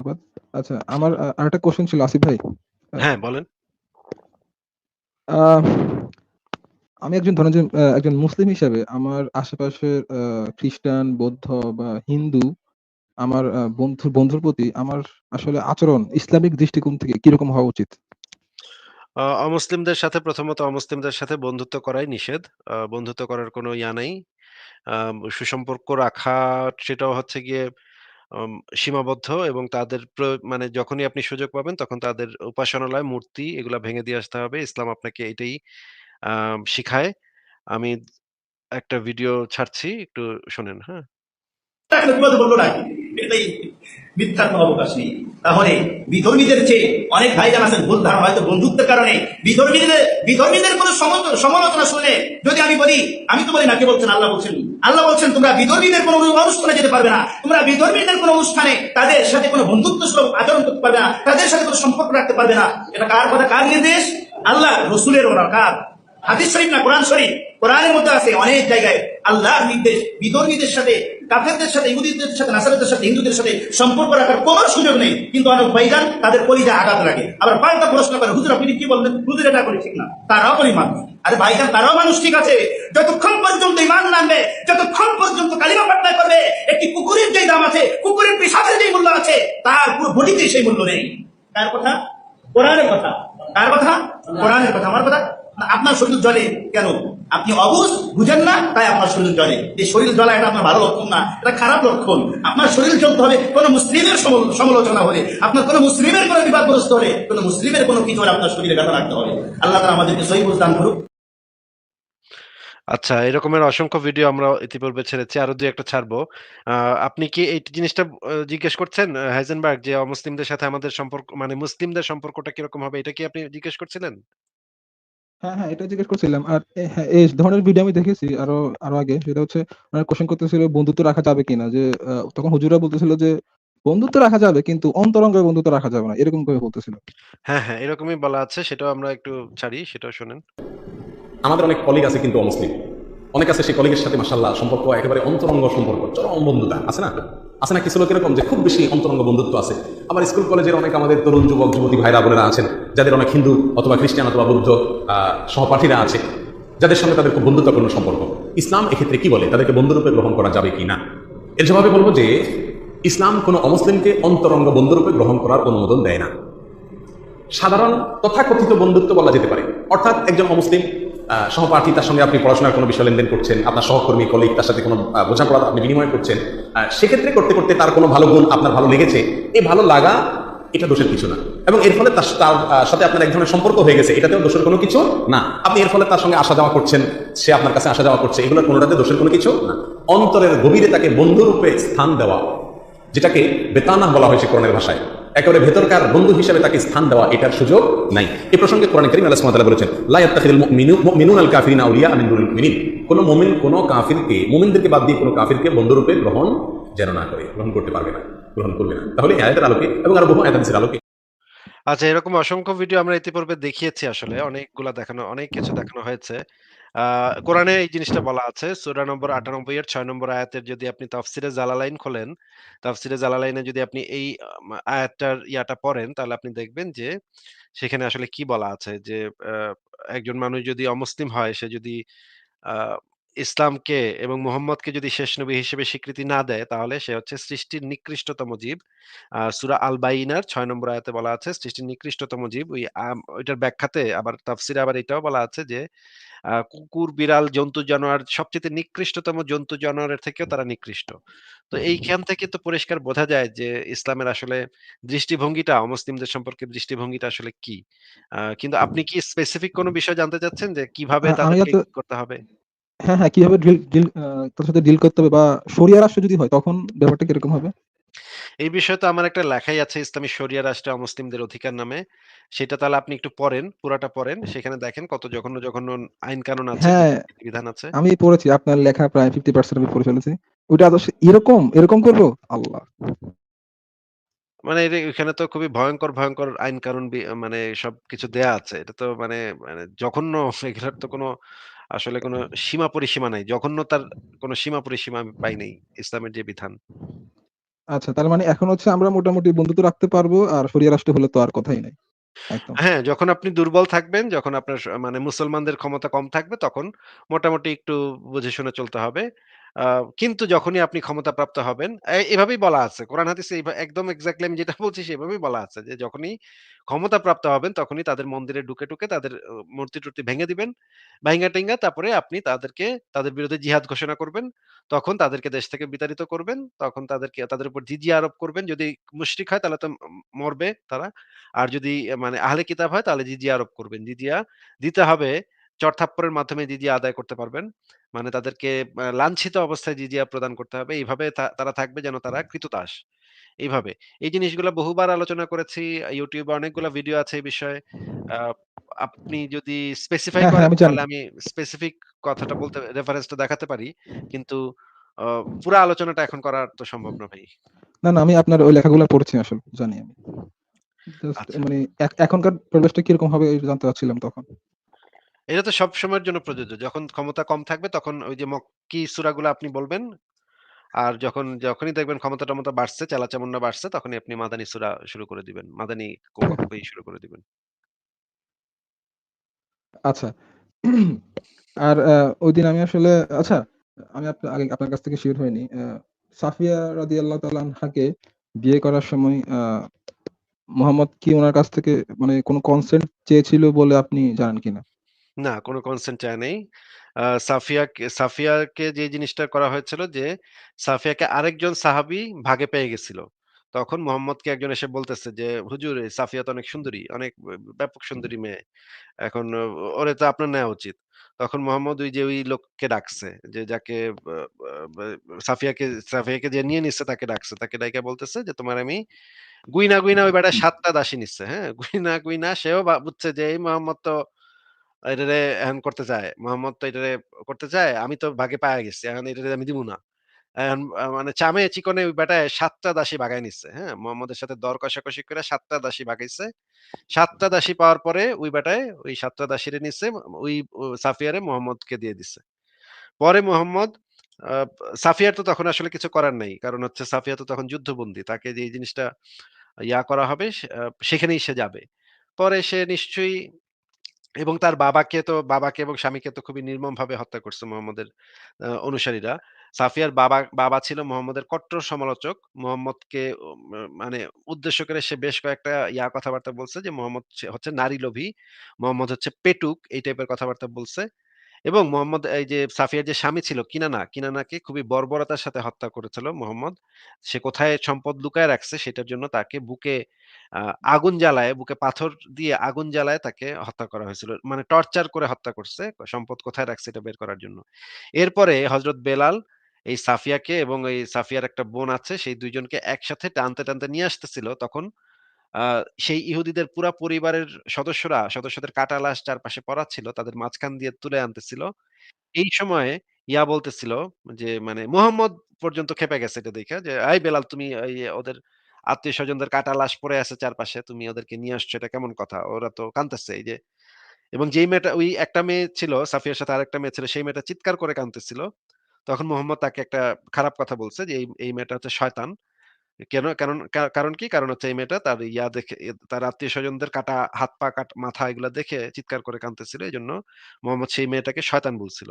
ধন্যবাদ। আচ্ছা আমার আরেকটা কোয়েশ্চেন ছিল আসিফ ভাই। হ্যাঁ, বলেন। আমি একজন ধরেন একজন মুসলিম হিসেবে আমার আশেপাশের খ্রিস্টান, বৌদ্ধ বা হিন্দু আমার বন্ধু বন্ধুর প্রতি আমার আসলে আচরণ ইসলামিক দৃষ্টিকোণ থেকে কীরকম হওয়া উচিত? অমুসলিমদের সাথে প্রথমত অমুসলিমদের সাথে বন্ধুত্ব করাই নিষেধ। বন্ধুত্ব করার কোনো ইয়া নেই। সুসম্পর্ক রাখা সেটাও হচ্ছে গিয়ে আম সীমাবদ্ধ এবং তাদের মানে যখনই আপনি সুযোগ পাবেন তখন তাদের উপাসনালয়, মূর্তি এগুলা ভেঙে দিয়ে আসতে হবে। ইসলাম আপনাকে এটাই শিখায়। আমি একটা ভিডিও ছাড়ছি, একটু শোনেন, হ্যাঁ? এটাই মিথ্যার কোনো অবকাশ নেই। তাহলে বিধর্মীদের চেয়ে অনেক ভাইজান আছেন, ভুল ধারণা, হয়তো বন্ধুত্বের কারণে। বিধর্মীদের বিধর্মীদের কোনো সমালোচনা শুনে যদি আমি বলি, আমি তো বলি না, কে বলছেন? আল্লাহ বলছেন। আল্লাহ বলছেন, তোমরা বিধর্মীদের কোনো অনুষ্ঠানে যেতে পারবে না। তোমরা বিধর্মীদের কোনো অনুষ্ঠানে তাদের সাথে কোনো বন্ধুত্ব সুলভ আচরণ করতে পারবে না। তাদের সাথে কোনো সম্পর্ক রাখতে পারবে না। এটা কার কথা? কার নির্দেশ? আল্লাহ রসুলের ওরা কার? হাদিস শরীফ না, কোরআন শরীফ? কোরআনের মধ্যে আছে অনেক জায়গায় আল্লাহর নির্দেশ, বিধর্মীদের সাথে, কাফেরদের সাথে, ইহুদিদের সাথে, নাসারদের সাথে, হিন্দুদের সাথে সম্পর্ক রাখার কোনো সুযোগ নেই। কিন্তু অনেক ভাইজান তাদের কলিজা আঘাত লাগে। আবার পাল্টা প্রশ্ন করে হুজুর, আপনি কি বললেন? হুজুর, এটা করি ঠিক না। তারাও করি মানুষ আরে ভাইজান, তারাও মানুষ ঠিক আছে। যতক্ষণ পর্যন্ত ইমান নামবে যতক্ষণ পর্যন্ত কালিমা পাটনা করবে, একটি কুকুরের যে দাম আছে, কুকুরের পেশাবের যে মূল্য আছে, তার পুরো বডিতে সেই মূল্য নেই। কার কথা? কোরআনের কথা। কার কথা? কোরআনের কথা। আমার কথা? আপনার শরীর জলে কেন আপনি অবুজ বুঝেন না তাই আপনার শরীর জলে এই শরীর জ্বলা এটা আপনার ভালো লক্ষণ না এটা খারাপ লক্ষণ আপনার শরীর জ্বলতে হবে কোন মুসলিমের সমালোচনা হলে আপনার কোন মুসলিমের কোন বিবাদগ্রস্ত হলে কোন মুসলিমের কোনো কিছু হলে আপনার শরীরে ব্যথা রাখতে হবে আল্লাহ তালা আমাদেরকে সহি বুঝদান করুক আচ্ছা, এরকমের অসংখ্য ভিডিও আমরা ইতিপূর্বে ছেড়েছি। আরও ২-১ টা ছাড়বো। আপনি কি এই জিনিসটা জিজ্ঞেস করছেন হাইজেনবার্গ যে অমুসলিমদের সাথে আমাদের সম্পর্ক মানে মুসলিমদের সম্পর্কটা কীরকম হবে এটা কি আপনি জিজ্ঞেস করছিলেন? হ্যাঁ, হ্যাঁ, এটা জিজ্ঞেস করছিলাম। আর এ হ্যাঁ, এই ধরনের ভিডিও আমি দেখেছি আরও আরও আগে। সেটা হচ্ছে ওনারা কোশ্চেন করতেছিল বন্ধুত্ব রাখা যাবে কিনা? যে আহ, তখন হুজুরা বলতেছিল যে বন্ধুত্ব রাখা যাবে কিন্তু অন্তরঙ্গ বন্ধুত্ব রাখা যাবে না। এরকম করে বলতেছিল। হ্যাঁ, হ্যাঁ, এরকমই বলা আছে। সেটাও আমরা একটু ছাড়ি, সেটাও শোনেন। আমাদের অনেক কলিগ আছে কিন্তু অমুসলিম অনেক আছে সেই কলিগের সাথে মাসাল্লাহ সম্পর্ক একেবারে অন্তরঙ্গ সম্পর্ক, চরম বন্ধুতা, আছে না? আছে না? কিছু লোক এরকম যে খুব বেশি অন্তরঙ্গ বন্ধুত্ব আছে। আবার স্কুল, কলেজের অনেক আমাদের তরুণ যুবক, যুবতী ভাইরা, বোনেরা আছেন, যাদের অনেক হিন্দু অথবা খ্রিস্টান অথবা বৌদ্ধ সহপাঠীরা আছে, যাদের সঙ্গে তাদের খুব বন্ধুত্বপূর্ণ সম্পর্ক। ইসলাম এক্ষেত্রে কি বলে? তাদেরকে বন্ধুরূপে গ্রহণ করা যাবে কি না? এর জবাবে বলব যে, ইসলাম কোনো অমুসলিমকে অন্তরঙ্গ বন্ধুরূপে গ্রহণ করার অনুমোদন দেয় না। সাধারণ তথাকথিত বন্ধুত্ব বলা যেতে পারে। অর্থাৎ একজন অমুসলিম সহপাঠী, তার সঙ্গে আপনি পড়াশোনার কোনো বিষয় লেনদেন করছেন, আপনার সহকর্মী কলিগ তার সাথে কোনো বোঝাপড়া, আপনি বিনিময় করছেন সেক্ষেত্রে করতে করতে তার কোনো ভালো গুণ আপনার ভালো লেগেছে? এই ভালো লাগা, এটা দোষের কিছু না। এবং এর ফলে তার তার সাথে আপনার এক ধরনের সম্পর্ক হয়ে গেছে, এটাতেও দোষের কোনো কিছু না। আপনি এর ফলে তার সঙ্গে আসা যাওয়া করছেন, সে আপনার কাছে আসা যাওয়া করছে, এগুলোর কোনোটাতে দোষের কোনো কিছু না। অন্তরের গভীরে তাকে বন্ধুরূপে স্থান দেওয়া, যেটাকে বেতানা বলা হয়েছে কোরআনের ভাষায়। একেবারে ভেতরকার বন্ধু হিসেবে তাকে স্থান দেওয়া এটার সুযোগ নাই এ প্রসঙ্গে কোরআন করিম বলেছেন লা ইয়াত্তাখিদুল মুমিনু মুমিনুন আল কোন মুমিন কোন কাফিরকে মুমিনদেরকে বাদ দিয়ে কোনো কাফিরকে বন্ধুরূপে গ্রহণ যেন না করে গ্রহণ করতে পারবে না গ্রহণ করবে না তাহলে আয়াতের আলোকে এবং আরও বহু আয়াতের আলোকে আচ্ছা, এরকম অসংখ্য ভিডিও আমরা ইতিপূর্বে দেখিয়েছি আসলে। অনেকগুলা দেখানো অনেক কিছু দেখানো হয়েছে। কোরআনে এই জিনিসটা বলা আছে। সূরা নম্বর ৯৮ এর ছয় নম্বর আয়াতের যদি আপনি তাফসিরে জালালাইন খোলেন, তাফসিরে জালালাইনে যদি আপনি এই আয়াতটার ইয়াটা পড়েন তাহলে আপনি দেখবেন যে সেখানে আসলে কি বলা আছে যে একজন মানুষ যদি অমুসলিম হয় সে যদি ইসলামকে এবং মুহাম্মদকে যদি শেষ নবী হিসেবে স্বীকৃতি না দেয় তাহলে সে হচ্ছে সৃষ্টির নিকৃষ্টতম জীব। সূরা আল বাইনার ৬ নম্বর আয়াতে বলা আছে সৃষ্টির নিকৃষ্টতম জীব। ওই ওইটার ব্যাখ্যাতে আবার তাফসিরে আবার এটাও বলা আছে যে কুকুর, বিড়াল, জন্তু জানোয়ার সবচাইতে নিকৃষ্টতম জন্তু জানোয়ারের থেকেও তারা নিকৃষ্ট। তো এইখান থেকে তো পরিষ্কার বোঝা যায় যে ইসলামের আসলে দৃষ্টিভঙ্গিটা অমুসলিমদের সম্পর্কে দৃষ্টিভঙ্গিটা আসলে কি? কিন্তু আপনি কি স্পেসিফিক কোনো বিষয় জানতে চাচ্ছেন যে কীভাবে তাদেরকে করতে হবে? হ্যাঁ, হ্যাঁ, কীভাবে ডিল ডিল আ তাদের সাথে ডিল করতে হবে বা শরিয়া রাষ্ট্র যদি হয় তখন ব্যাপারটা কীরকম হবে? এই বিষয়ে তো আমার একটা লেখাই আছে ইসলামী শরিয়া রাষ্ট্রে অমুসলিমদের অধিকার নামে। সেটা তাহলে আপনি একটু পড়েন, পুরাটা পড়েন। সেখানে দেখেন কত জঘন্য, জঘন্য আইন কানুন আছে, হ্যাঁ, বিধান আছে। আমি পড়েছি আপনার লেখা প্রায় 50% আমি পড়ে ফেলেছি। আদর্শ এরকম, এরকম করব? আল্লাহ! মানে এখানে তো খুবই ভয়ঙ্কর ভয়ঙ্কর আইন কানুন বি মানে সবকিছু দেয়া আছে। এটা তো মানে মানে জঘন্য এগুলার তো কোনো আসলে কোনো সীমা পরিসীমা নাই। জঘন্যতার কোনো সীমা পরিসীমা আমি পাই নাই ইসলামের যে বিধান। আচ্ছা তার মানে এখন হচ্ছে আমরা মোটামুটি বন্ধুত্ব রাখতে পারব আর শরিয়া রাষ্ট্র হলে তো আর কথাই নাই। একদম। হ্যাঁ, যখন আপনি দুর্বল থাকবেন, যখন আপনার মানে মুসলমানদের ক্ষমতা কম থাকবে তখন মোটামুটি একটু বুঝে শুনে চলতে হবে। কিন্তু যখনই আপনি ক্ষমতাপ্রাপ্ত হবেন, এভাবেই বলা আছে। কোরআন হাদিসে একদম এক্সাক্টলি আমি যেটা বলছি সেভাবেই বলা আছে যে যখনই ক্ষমতাপ্রাপ্ত হবেন তখনই তাদের মন্দিরে ঢুকে, ঢুকে তাদের মূর্তি-টুর্তি ভেঙে দিবেন। ভাইঙ্গা-টাইঙ্গা তারপরে আপনি তাদেরকে তাদের বিরুদ্ধে জিহাদ ঘোষণা করবেন। তখন তাদেরকে দেশ থেকে বিতাড়িত করবেন। তখন তাদেরকে তাদের উপর জিজিয়া আরোপ করবেন। যদি মুশরিক হয় তাহলে তো মরবে তারা। আর যদি মানে আহলে কিতাব হয় তাহলে জিজিয়া আরোপ করবেন। জিজিয়া দিতে হবে। চড়-থাপ্পড়ের মাধ্যমে জিজিয়া আদায় করতে পারবেন। মানে তাদেরকে লাঞ্ছিত অবস্থায় জিজিয়া প্রদান করতে হবে। এইভাবে তারা থাকবে যেন তারা কৃতদাস। এইভাবে। এই জিনিসগুলা বহুবার আলোচনা করেছি। এ অনেকগুলা ভিডিও আছে এই বিষয়ে। আপনি যদি স্পেসিফাই হ্যাঁ, হ্যাঁ, করেন তাহলে আমি স্পেসিফিক কথাটা বলতে রেফারেন্সটা দেখাতে পারি। কিন্তু পুরা আলোচনাটা এখন করা তো সম্ভব না ভাই। না, না আমি আপনার ওই লেখাগুলো পড়ছি আসলে জানি আমি। জাস্ট আচ্ছা। মানে এখনকার পরিবেশটা কীরকম হবে জানতে চাচ্ছিলাম তখন। এটা তো সব সময়ের জন্য প্রযোজ্য। যখন ক্ষমতা কম থাকবে তখন ওই যে মক্কি সূরাগুলা আপনি বলবেন। আর যখন যখনই দেখবেন ক্ষমতা-টমতা বাড়ছে, চেলা-চামুন্ডা বাড়ছে তখনই আপনি মাদানী সূরা শুরু করে দিবেন। মাদানী ক শুরু করে দিবেন। আচ্ছা। আর আ ঐদিন আমি আসলে আচ্ছা আমি আগে আপনার কাছ থেকে শিওর হইনি। সাফিয়া রাদিয়াল্লাহু তাআলা আনহাকে বিয়ে করার সময় মোহাম্মদ কি ওনার কাছ থেকে মানে কোনো কনসেন্ট চেয়েছিল বলে আপনি জানেন কিনা? না, কোন কনসেন্ট চায় নাই। সাফিয়াকে সাফিয়াকে যে জিনিসটা করা হয়েছিল যে, সাফিয়াকে আরেকজন সাহাবী ভাগে পেয়ে গেছিল। তখন মোহাম্মদকে একজন এসে বলতেছে যে, "হুজুর সাফিয়া তো অনেক সুন্দরী, অনেক ব্যাপক সুন্দরী মেয়ে। এখন ওরে তো আপনার নেয়া উচিত।" তখন মোহাম্মদ ওই যে ওই লোককে ডাকছে যে যাকে সাফিয়াকে সাফিয়াকে যে নিয়ে নিচ্ছে তাকে ডাকছে। তাকে ডাইকা বলতেছে যে, "তোমার আমি" গুইনা, গুইনা ওই বেটা ৭ টা দাসী নিচ্ছে, হ্যাঁ? গুইনা, গুইনা সেও বুঝছে যে এই মোহাম্মদ তো এটারে এখন করতে চায়। মোহাম্মদ তো এটারে করতে চায়। আমি তো ভাগে পাইয়া গেছি। এখন এটারে আমি দিমু না। এখন মানে চামে চিকনে ওই বেটায় ৭ টা দাসী বাগায় নিচ্ছে, হ্যাঁ? মোহাম্মদের সাথে দর কষাকষি করে ৭ টা দাসী বাগাইছে। ৭ টা দাসী পাওয়ার পরে ওই বেটায় ওই ৭ টা দাসীরে নিচ্ছে ওই সাফিয়ারে মোহাম্মদকে দিয়ে দিছে। পরে মোহাম্মদ সাফিয়ার তো তখন আসলে কিছু করার নাই। কারণ হচ্ছে সাফিয়া তো তখন যুদ্ধবন্দী। তাকে যে জিনিসটা ইয়া করা হবে সেখানেই সে যাবে। পরে সে নিশ্চয়ই এবং তার বাবাকে তো, বাবাকে এবং স্বামীকে তো খুবই নির্মমভাবে হত্যা করছে মোহাম্মদের অনুসারীরা। সাফিয়ার বাবা বাবা ছিল মোহাম্মদের কট্টর সমালোচক। মোহাম্মদকে মানে উদ্দেশ্য করে সে বেশ কয়েকটা ইয়া কথাবার্তা বলছে যে, মোহাম্মদ হচ্ছে নারী লোভী। মোহাম্মদ হচ্ছে পেটুক, এই টাইপের কথাবার্তা বলছে। এবং মোহাম্মদ এই যে সাফিয়ার যে স্বামী ছিল কিনানা, কিনানাকে খুবই বর্বরতার সাথে হত্যা করেছিল মোহাম্মদ। সে কোথায় সম্পদ লুকায় রাখছে সেটার জন্য তাকে বুকে আগুন জ্বালায়, বুকে পাথর দিয়ে আগুন জ্বালায় তাকে হত্যা করা হয়েছিল। মানে টর্চার করে হত্যা করছে সম্পদ কোথায় রাখছে এটা বের করার জন্য। এরপরে হযরত বেলাল এই সাফিয়াকে এবং এই সাফিয়ার একটা বোন আছে সেই দুইজনকে একসাথে টানতে, টানতে নিয়ে আসতেছিল তখন সেই ইহুদিদের পুরা পরিবারের সদস্যরা, সদস্যদের কাটা লাশ চারপাশে পড়া ছিল। তাদের মাঝখান দিয়ে তুলে আনতেছিল। এই সময়ে ইয়া বলতেছিল যে মানে মুহাম্মদ পর্যন্ত ক্ষেপে গেছে এটা দেইখা যে, "এই বেলাল তুমি ওদের আত্মীয়-স্বজনদের কাটা লাশ পড়ে আছে চারপাশে। তুমি ওদেরকে নিয়ে আসছো এটা কেমন কথা? ওরা তো কাঁদতেছে।" এই যে এবং যেই মেয়েটা ওই একটা মেয়ে ছিল সাফিয়ার সাথে আরেকটা মেয়ে ছিল সেই মেয়েটা চিৎকার করে কাঁদতেছিল। তখন মোহাম্মদ তাকে একটা খারাপ কথা বলছে যে, "এই এই মেয়েটা হচ্ছে শয়তান।" কেন? কারণ কারণ কি? কারণ হচ্ছে এই মেয়েটা তার ইয়া দেখে তার আত্মীয়-স্বজনদের কাটা হাত-পা কাট, মাথা এগুলা দেখে চিৎকার করে কাঁদতেছিল। এজন্য মোহাম্মদ সেই মেয়েটাকে শয়তান বলছিল।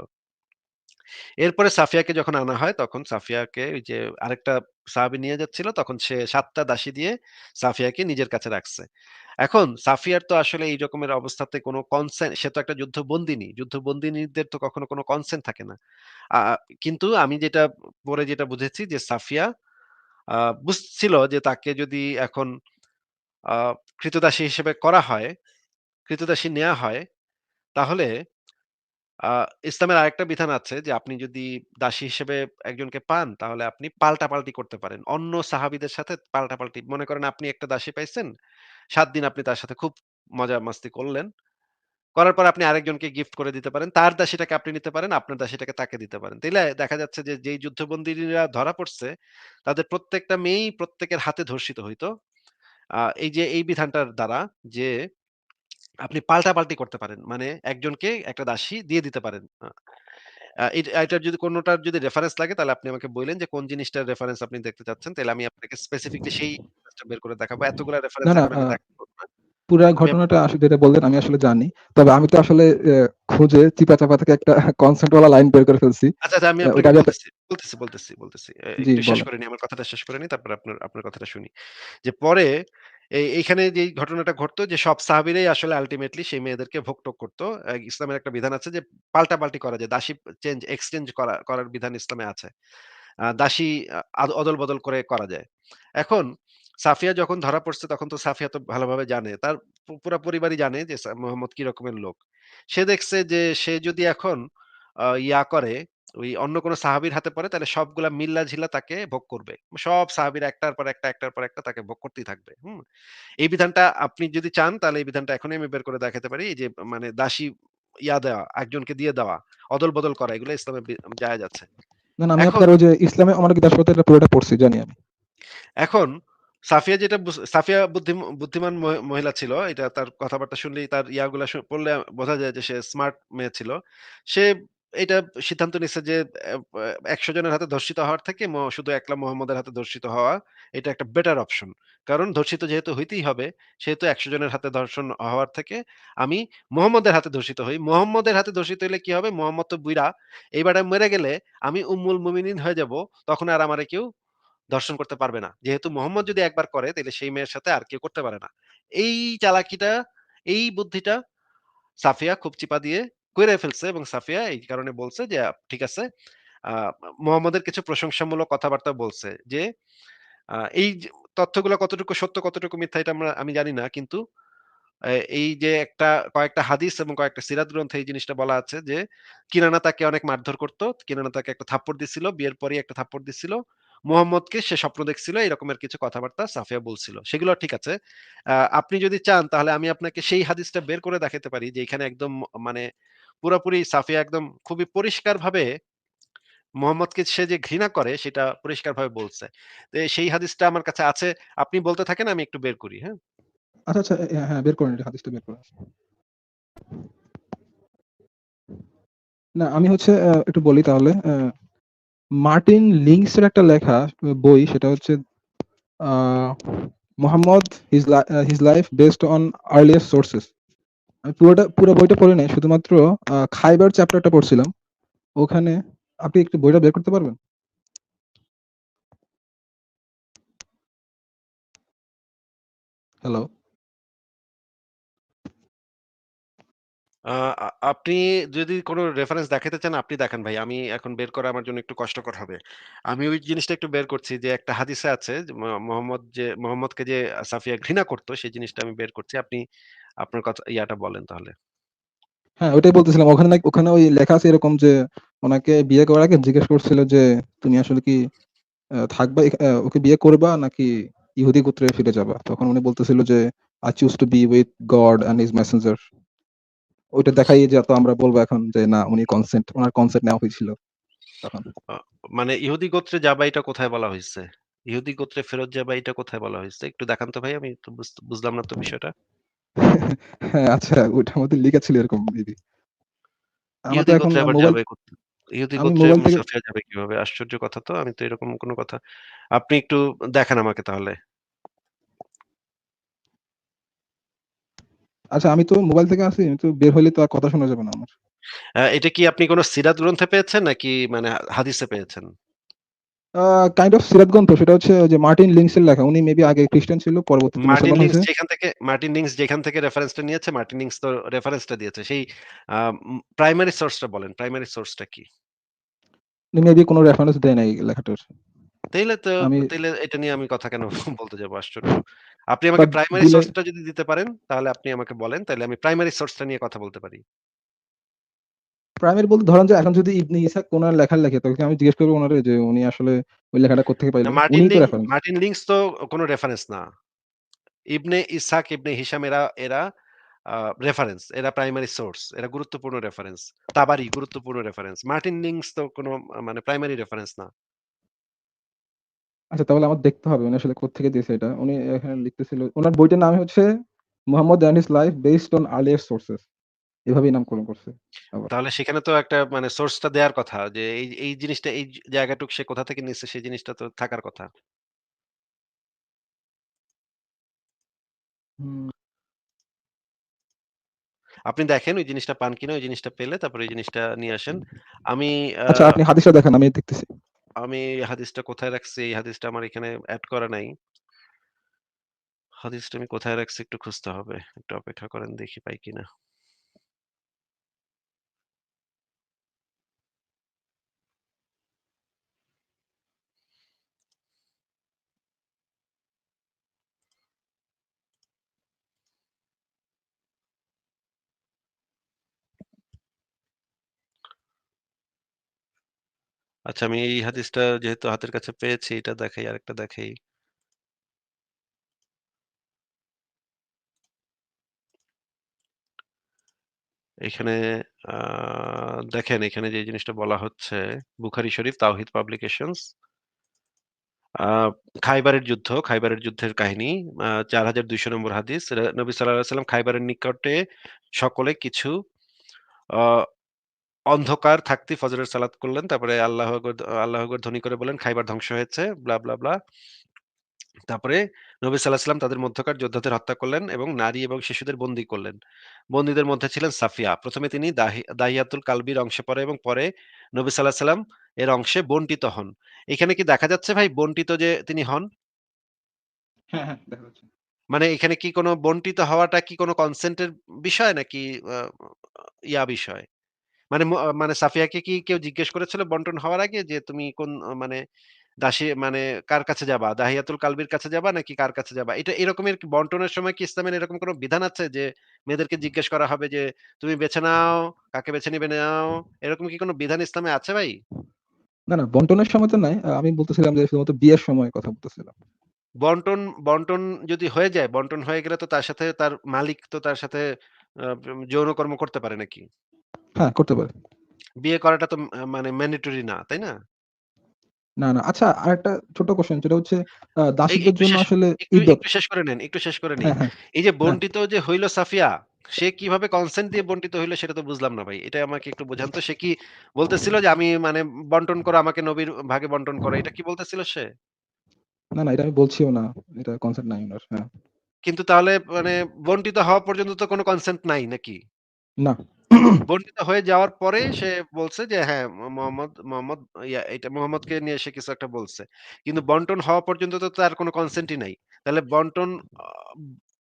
এরপরে সাফিয়াকে যখন আনা হয়, তখন সাফিয়াকে ওই যে আরেকটা সাহাবী নিয়ে যাচ্ছিল, তখন সে ৭ টা দাসী দিয়ে সাফিয়াকে নিজের কাছে রাখছে। এখন সাফিয়ার তো আসলে এই রকমের অবস্থাতে কোনো কনসেন্ট সে তো একটা যুদ্ধবন্দিনী। যুদ্ধবন্দিনীদের তো কখনো কোনো কনসেন্ট থাকে না। কিন্তু আমি যেটা পরে যেটা বুঝেছি যে সাফিয়া বুঝছিল যে তাকে যদি এখন আ ক্রীতদাসী হিসেবে করা হয়, ক্রীতদাসী নেওয়া হয় তাহলে ইসলামের আরেকটা বিধান আছে যে আপনি যদি দাসী হিসেবে একজনকে পান তাহলে আপনি পাল্টাপাল্টি করতে পারেন। অন্য সাহাবীদের সাথে পাল্টাপাল্টি মনে করেন আপনি একটা দাসী পাইছেন, সাত দিন আপনি তার সাথে খুব মজা মাস্তি করলেন। করার পর আপনি আরেকজনকে গিফট করে দিতে পারেন। তার দাসীটাকে আপনি নিতে পারেন, আপনার দাসীটাকে তাকে দিতে পারেন। তাইলে দেখা যাচ্ছে যে যেই যুদ্ধবন্দীরা ধরা পড়ছে তাদের প্রত্যেকটা মেয়েই প্রত্যেকের হাতে ধর্ষিত হইতো। এই যে এই বিধানটার দ্বারা যে আপনি পাল্টাপাল্টি করতে পারেন। মানে একজনকে একটা দাসী দিয়ে দিতে পারেন। এটার যদি কোনটার যদি রেফারেন্স লাগে তাহলে আপনি আমাকে বইলেন যে কোন জিনিসটার রেফারেন্স আপনি দেখতে চাচ্ছেন। তাহলে আমি আপনাকে স্পেসিফিকলি সেই বের করে দেখাবো। এতগুলা রেফারেন্স না, না, না। পুরা ঘটনাটা আসলে যেটা বললেন আমি আসলে জানি। তবে আমি তো আসলে খুঁজে চিপা-চাপা থেকে একটা কনসেপ্ট ওয়ালা লাইন বের করে ফেলছি। আচ্ছা, আচ্ছা আমি বলতেছি, বলতেছি, বলতেছি, শেষ করে নিই, আমার কথাটা শেষ করে নিই। তারপরে আপনার আপনার কথাটা শুনি। যে পরে এই এইখানে যেই ঘটনাটা ঘটতো যে সব সাহাবীরাই আসলে আল্টিমেটলি সেই মেয়েদেরকে ভোগ-টোগ করত। ইসলামের একটা বিধান আছে যে পাল্টাপাল্টি করা যায়। দাসী চেঞ্জ এক্সচেঞ্জ করা করার বিধান ইসলামে আছে। দাসী আ অদল-বদল করে করা যায়। এখন সাফিয়া যখন ধরা পড়ছে তখন তো সাফিয়া তো ভালোভাবে জানে। তার পুরা পরিবারই জানে যে মোহাম্মদ কি রকমের লোক। সে দেখছে যে সে যদি এখন ইয়া করে, ওই অন্য কোন সাহাবীর হাতে পড়ে তাহলে সবগুলা মিল্লা-ঝিল্লা তাকে ভোগ করবে। সব সাহাবীরা একটার পর একটা, একটার পর একটা তাকে ভোগ করতেই থাকবে। হুম? এই বিধানটা আপনি যদি চান তাহলে এই বিধানটা এখনই আমি বের করে দেখাতে পারি। যে মানে দাসী ইয়া দেওয়া, একজনকে দিয়ে দেওয়া, অদল-বদল করা এগুলো ইসলামে যায় আছে। না, আমি আপনার ওই যে ইসলামে অমানবিক দাসত্বটা পুরোটা পড়ছি জানি আমি। এখন সাফিয়া যেটা সাফিয়া বুদ্ধিম বুদ্ধিমান মহিলা ছিল। এটা তার কথাবার্তা শুনলেই তার ইয়াগুলা পড়লে বোঝা যায় যে সে স্মার্ট মেয়ে ছিল। সে এটা সিদ্ধান্ত নিচ্ছে যে এ এ ১০০ জনের হাতে ধর্ষিত হওয়ার থেকে শুধু একলা মোহাম্মদের হাতে ধর্ষিত হওয়া এটা একটা বেটার অপশন। কারণ ধর্ষিত যেহেতু হইতেই হবে, সেহেতু ১০০ জনের হাতে ধর্ষণ হওয়ার থেকে আমি মোহাম্মদের হাতে ধর্ষিত হই। মোহাম্মদের হাতে ধর্ষিত হইলে কি হবে? মোহাম্মদ তো বুইড়া। এই বেটা মইরা গেলে আমি উম্মুল মুমিনিন হয়ে যাব তখন আর আমারে কেউ ধর্ষণ করতে পারবে না। যেহেতু মোহাম্মদ যদি একবার করে তাহলে সেই মেয়ের সাথে আর কেউ করতে পারে না। এই চালাকিটা, এই বুদ্ধিটা সাফিয়া খুব চিপা দিয়ে কইরা ফেলছে এবং সাফিয়া এই কারণে বলছে যে ঠিক আছে। মোহাম্মদের কিছু প্রশংসামূলক কথাবার্তা বলছে যে এই তথ্যগুলা কতটুকু সত্য কতটুকু মিথ্যা এটা আমরা আমি জানি না। কিন্তু এই যে একটা কয়েকটা হাদিস এবং কয়েকটা সিরাত গ্রন্থে এই জিনিসটা বলা আছে যে কিনানা তাকে অনেক মারধর করত। কিনানা তাকে একটা থাপ্পড় দিছিল। বিয়ের পরেই একটা থাপ্পড় দিছিল। মোহাম্মদকে সে স্বপ্ন দেখছিল এরকমের কিছু কথাবার্তা সাফিয়া বলছিল। সেগুলো ঠিক আছে। আপনি যদি চান তাহলে আমি আপনাকে সেই হাদিসটা বের করে দেখাতে পারি যে এখানে একদম মানে পুরোপুরি সাফিয়া একদম খুবই পরিষ্কারভাবে মোহাম্মদকে সে যে ঘৃণা করে সেটা পরিষ্কারভাবে বলছে। সেই হাদিসটা আমার কাছে আছে। আপনি বলতে থাকেন আমি একটু বের করি, হ্যাঁ? আচ্ছা, আচ্ছা হ্যাঁ, বের করেন হাদিসটা বের করেন। না আমি হচ্ছে একটু বলি তাহলে। মার্টিন লিঙ্কসের একটা লেখা, বই, সেটা হচ্ছে Muhammad, his his life based on earliest sources. আমি পুরোটা, পুরো বইটা পড়ি নাই। শুধুমাত্র খাইবার চ্যাপ্টারটা পড়ছিলাম। ওখানে আপনি একটু বইটা বের করতে পারবেন? হ্যালো? আপনি যদি কোনো রেফারেন্স দেখাতে চান আপনি দেখান ভাই। আমি এখন বের করা আমার জন্য একটু কষ্টকর হবে। আমি ওই জিনিসটা একটু বের করছি যে একটা হাদিসে আছে যে মোহাম্মদ যে মোহাম্মদকে যে সাফিয়া ঘৃণা করত সেই জিনিসটা আমি বের করছি। আপনি আপনার কথা ইয়াটা বলেন তাহলে। হ্যাঁ, ওইটাই বলতেছিলাম। ওখানে নাকি ওখানে ওই লেখা আছে এরকম যে ওনাকে বিয়ে করার আগে জিজ্ঞেস করছিল যে, "তুমি আসলে কি থাকবা আ ওকে বিয়ে করবা নাকি ইহুদি গোত্রে ফিরে যাবা?" তখন উনি বলতেছিল যে, "I choose to be with God and his messenger." ওইটা দেখাই যে তো আমরা বলব এখন যে না উনি কনসেন্ট উনার কনসেন্ট নেওয়া হয়েছিল তখন। মানে ইহুদি গোত্রে যাবা এটা কোথায় বলা হয়েছে ইহুদি গোত্রে ফেরত যাবা এটা কোথায় বলা হয়েছে একটু দেখান তো ভাই আমি তো বুঝলাম না তো বিষয়টা। হ্যাঁ, আচ্ছা ওইটার মধ্যে লিখা ছিল এরকম দিদি ইহুদি এখন গোত্রে আবার যাবে ইহুদি গোত্রে মোবাইল থেকে সাফিয়া যাবে কীভাবে? আশ্চর্য কথা তো। আমি তো এরকম কোনো কথা আপনি একটু দেখান আমাকে তাহলে। আচ্ছা আমি তো মোবাইল থেকে আছি। আমি তো বের হইলে তো আর কথা শোনা যাবে না আমার। এটা কি আপনি কোন সিরাত গ্রন্থে পেয়েছেন নাকি মানে হাদিসে পেয়েছেন? কাইন্ড অফ সিরাত গ্রন্থ সেটা হচ্ছে যে মার্টিন লিঙ্কসের লেখা। উনি মেবি আগে খ্রিস্টান ছিল পরবর্তীতে মার্টিন লিঙ্কস যেখান থেকে মার্টিন লিঙ্কস যেখান থেকে রেফারেন্সটা নিয়েছে মার্টিন লিঙ্কস তো রেফারেন্সটা দিয়েছে। সেই প্রাইমারি সোর্সটা বলেন। প্রাইমারি সোর্সটা কি? মেবি কোন রেফারেন্স দেয় নাই লেখাটার। তাইলে তো তাইলে এটা নিয়ে আমি কথা কেন বলতে যাব আশ্চর্য। আপনি আমাকে প্রাইমারি সোর্সটা যদি দিতে পারেন তাহলে আপনি আমাকে বলেন। তাইলে আমি প্রাইমারি সোর্সটা নিয়ে কথা বলতে পারি। প্রাইমারি বলতে ধরেন যে এখন যদি ইবনে ইসাক কোন লেখা লেখে তখন আমি জিজ্ঞেস করব উনারে যে উনি আসলে ওই লেখাটা কোত্থেকে না পাইলেন? মার্টিন। মার্টিন লিঙ্কস তো কোন রেফারেন্স না। ইবনে ইসহাক, ইবনে হিশাম এরা এরা রেফারেন্স। এরা প্রাইমারি সোর্স। এরা গুরুত্বপূর্ণ রেফারেন্স। তাবারি গুরুত্বপূর্ণ রেফারেন্স। মার্টিন লিংস তো কোনো মানে প্রাইমারি রেফারেন্স না। আচ্ছা তাহলে আমার দেখতে হবে উনি আসলে কোত্থেকে দিয়েছে এটা। উনি এখানে লিখতেছিল উনার বইটার নাম হচ্ছে 'Muhammad his life based on earliest sources'. এভাবেই নামকরণ করছে তাহলে সেখানে তো একটা মানে সোর্সটা দেয়ার কথা যে এই এই জিনিসটা এই জায়গাটুক সে কোথা থেকে নিচ্ছে সেই জিনিসটা তো থাকার কথা। আপনি দেখেন ওই জিনিসটা পান কিনা ওই জিনিসটা পেলে তারপরে ওই জিনিসটা নিয়ে আসেন। আমি আচ্ছা আপনি হাদিসটা দেখান আমি দেখতেছি। আমি হাদিসটা কোথায় রাখছি? এই হাদিসটা আমার এখানে অ্যাড করা নাই। হাদিসটা আমি কোথায় রাখছি একটু খুঁজতে হবে। একটু অপেক্ষা করেন, দেখি পাই কিনা। আচ্ছা আমি এই হাদিসটা যেহেতু হাতের কাছে পেয়েছি এটা দেখাই আরেকটা দেখাই। এখানে দেখেন এখানে যে জিনিসটা বলা হচ্ছে বুখারি শরীফ তাওহিদ পাবলিকেশনস খাইবারের যুদ্ধ, খাইবারের যুদ্ধের কাহিনী চার হাজার দুইশো নম্বর হাদিস। নবী সাল্লাল্লাহু আলাইহি ওয়াসাল্লাম খাইবারের নিকটে সকলে কিছু অন্ধকার থাকতেই ফজরের সালাত করলেন। তারপরে আল্লাহু আকবার আল্লাহু আকবার ধ্বনি করে বললেন, "খাইবার ধ্বংস হয়েছে।" Blah, blah, blah. তারপরে নবী সাল্লাল্লাহু আলাইহি ওয়াসাল্লাম তাদের মধ্যকার যোদ্ধাদের হত্যা করলেন এবং নারী এবং শিশুদের বন্দী করলেন। বন্দীদের মধ্যে ছিলেন সাফিয়া। ১ম এ তিনি দাহি দাহিয়াতুল কালবির অংশে পড়ে এবং পরে নবী সাল্লাল্লাহু আলাইহি ওয়াসাল্লাম এর অংশে বন্টিত হন। এখানে কি দেখা যাচ্ছে ভাই বন্টিত যে তিনি হন? হ্যাঁ, হ্যাঁ মানে এখানে কি কোনো বন্টিত হওয়াটা কি কোনো কনসেন্টের বিষয় নাকি ইয়া বিষয়? মানে মানে সাফিয়াকে কি কেউ জিজ্ঞেস করেছিল বন্টন হওয়ার আগে যে তুমি কোন মানে দাসী মানে কার কাছে যাবা? দাহিয়াতুল কালবির কাছে যাবা নাকি কার কাছে যাবা? এটা এরকমের কি বন্টনের সময় কি ইসলামের এরকম কোনো বিধান আছে যে মেয়েদেরকে জিজ্ঞেস করা হবে যে তুমি বেছে নাও, কাকে বেছে নিবে নাও? এরকম কি কোনো বিধান ইসলামে আছে ভাই? না, না বন্টনের সময় তো নাই। আমি বলতেছিলাম যে শুধুমাত্র বিয়ের সময় কথা বলতেছিলাম। বন্টন বন্টন যদি হয়ে যায়, বন্টন হয়ে গেলে তো তার সাথে তার মালিক তো তার সাথে আ যৌনকর্ম করতে পারে নাকি? হ্যাঁ, করতে পারে। বিয়ে করাটা তো মানে ম্যান্ডেটরি না, তাই না? না, না। আচ্ছা আরেকটা ছোট কোয়েশ্চেন সেটা হচ্ছে দাসীদের জন্য আসলে একটু শেষ করে নেন, একটু শেষ করে নেই। হ্যাঁ, হ্যাঁ, এই যে হ্যাঁ। বন্টিত যে হইল সাফিয়া, সে কীভাবে কনসেন্ট দিয়ে বন্টিত হইল সেটা তো বুঝলাম না ভাই। এটা আমাকে একটু বোঝান তো। সে কি বলতেছিল যে আমি মানে বন্টন করো আমাকে নবীর ভাগে বন্টন করো। এটা কি বলতেছিল সে? না, না এটা আমি বলছিও না। এটা কনসেন্ট নাই। হ্যাঁ। কিন্তু তাহলে মানে বন্টিত হওয়া পর্যন্ত তো কোনো কনসেন্ট নাই নাকি? না। বন্টিত হয়ে যাওয়ার পরে সে বলছে যে হ্যাঁ, মোহাম্মদ মোহাম্মদ ইয়া এটা মোহাম্মদকে নিয়ে সে কিছু একটা বলছে। কিন্তু বন্টন হওয়া পর্যন্ত তো তার কোনো কনসেন্টই নাই। তাহলে বন্টন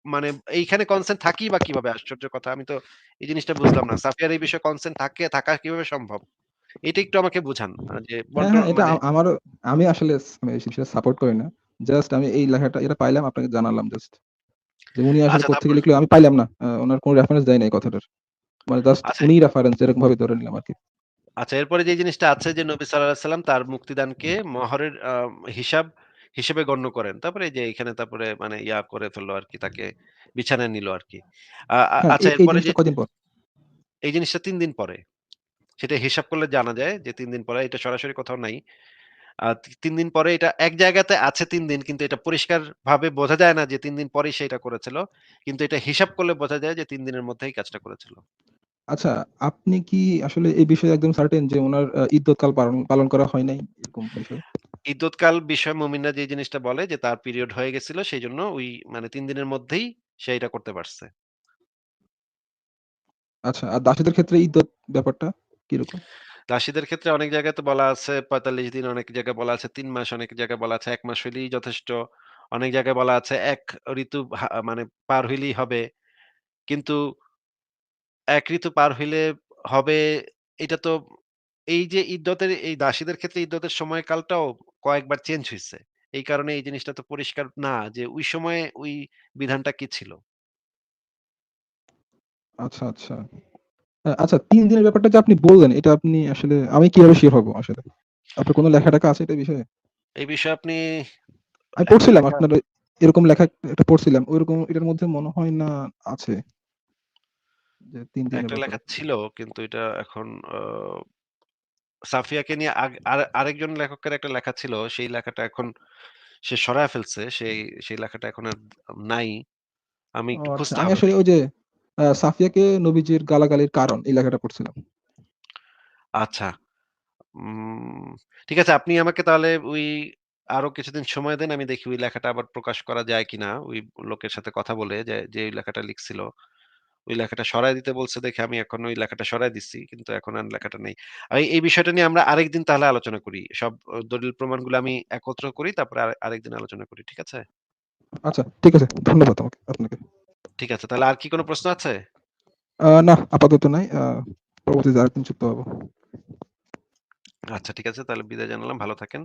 মানে এইখানে কনসেন্ট থাকেই বা কীভাবে? আশ্চর্য কথা। আমি তো এই জিনিসটা বুঝলাম না। সাফিয়ার এই বিষয়ে কনসেন্ট থাকে থাকা কীভাবে সম্ভব? এটা একটু আমাকে বুঝান। যে হ্যাঁ, বন্টন হ্যাঁ এটা মানে আ আমারও আমি আসলে সাপোর্ট করি না। জাস্ট আমি এই লেখাটা এটা পাইলাম আপনাকে জানালাম জাস্ট। যে উনি আসলে আচ্ছা কোত্থেকে তারপর লিখলো আমি পাইলাম না। ওনার কোনো রেফারেন্স দেয় নাই কথাটার। মানে জাস্ট আচ্ছা রেফারেন্স এরকম ভাবে ধরে নিলাম আরকি। আচ্ছা এরপরে যে জিনিসটা আছে যে নবী সাল্লাল্লাহু সাল্লাম তার মুক্তিদানকে মহরের হিসাব হিসেবে গণ্য করেন। তারপরে যে এখানে তারপরে মানে ইয়া করে ফেলল আরকি তাকে বিছানায় নিল আরকি। আ আ হ্যাঁ, আচ্ছা এরপরে যে? এই জিনিসটা ৩ দিন পরে। সেটা হিসাব করলে জানা যায় যে ৩ দিন পরে এটা সরাসরি কোথাও নাই। ৩ দিন পরে এটা এক জায়গাতে আছে ৩ দিন কিন্তু এটা পরিষ্কারভাবে বোঝা যায় না যে তিন দিন পরে সে এটা করেছিল। কিন্তু এটা হিসাব করলে বোঝা যায় যে ৩ দিনের মধ্যেই কাজটা করেছিল। আচ্ছা, আপনি কি আসলে এই বিষয়ে একদম সার্টেন যে উনার আ পালন পালন করা হয় নাই? এরকম বিষয়? ইদ্যতকাল বিষয়ে মুমিনরা যে জিনিসটা বলে যে তার পিরিয়ড হয়ে গেছিল সেই জন্য ওই মানে তিন দিনের মধ্যেই সে এটা করতে পারছে। আচ্ছা, আর দাসীদের ক্ষেত্রে ইদ্দত ব্যাপারটা কীরকম? দাসীদের ক্ষেত্রে অনেক জায়গায় তো বলা আছে ৪৫ দিন, অনেক জায়গায় বলা আছে ৩ মাস, অনেক জায়গায় বলা আছে ১ মাস হইলেই যথেষ্ট। অনেক জায়গায় বলা আছে এক ঋতু মানে পার হইলেই হবে। কিন্তু ১ ঋতু পার হইলে হবে এটা তো এই যে ইদ্যতের এই দাসীদের ক্ষেত্রে ইদ্যতের সময়কালটাও কয়েকবার চেঞ্জ হয়েছে এই কারণে এই জিনিসটা তো পরিষ্কার না যে ওই সময়ে ওই বিধানটা কি ছিল। আচ্ছা, আচ্ছা। আচ্ছা ৩ দিনের ব্যাপারটা যে আপনি বললেন এটা আপনি আসলে আমি কীভাবে সিউর হব আসলে? আপনার কোনো লেখা-টেখা আছে এটা বিষয়ে? এই বিষয়ে আপনি আমি পড়ছিলাম আপনার এরকম লেখা একটা পড়ছিলাম। ঐরকম এটার মধ্যে মনে হয় না আছে। যে ৩ দিনের একটা লেখা ব্যাপারে। ছিল কিন্তু এটা এখন সাফিয়াকে নিয়ে আগ আর আরেকজন লেখকের একটা লেখা ছিল। সেই লেখাটা এখন সে সরায় ফেলছে। সেই সেই লেখাটা এখন আর নাই। আমি ও একটু আচ্ছা। খুঁজতে আমি হবে আসলে ওই যে সাফিয়াকে নবীজির গালাগালির কারণ এই লেখাটা পড়ছিলাম। আচ্ছা। উম ঠিক আছে আপনি আমাকে তাহলে ওই আরও কিছুদিন সময় দেন। আমি দেখি ওই লেখাটা আবার প্রকাশ করা যায় কিনা। ওই লোকের সাথে কথা বলে যে, যে ওই লেখাটা লিখছিল। ওই লেখাটা সরায় দিতে বলছে দেখে আমি এখন ওই লেখাটা সরায় দিচ্ছি। কিন্তু এখন আর লেখাটা নেই। এই, এই বিষয়টা নিয়ে আমরা আরেকদিন তাহলে আলোচনা করি। সব দলিল প্রমাণগুলো আমি একত্র করি তারপরে আরেকদিন আলোচনা করি। ঠিক আছে? আচ্ছা, ঠিক আছে। ধন্যবাদ আমাকে আপনাকে। ঠিক আছে। তাহলে আর কি কোনো প্রশ্ন আছে? না আপাতত নাই। পরবর্তীতে আরেকদিন যুক্ত হব। আচ্ছা ঠিক আছে। তাহলে বিদায় জানালাম। ভালো থাকেন।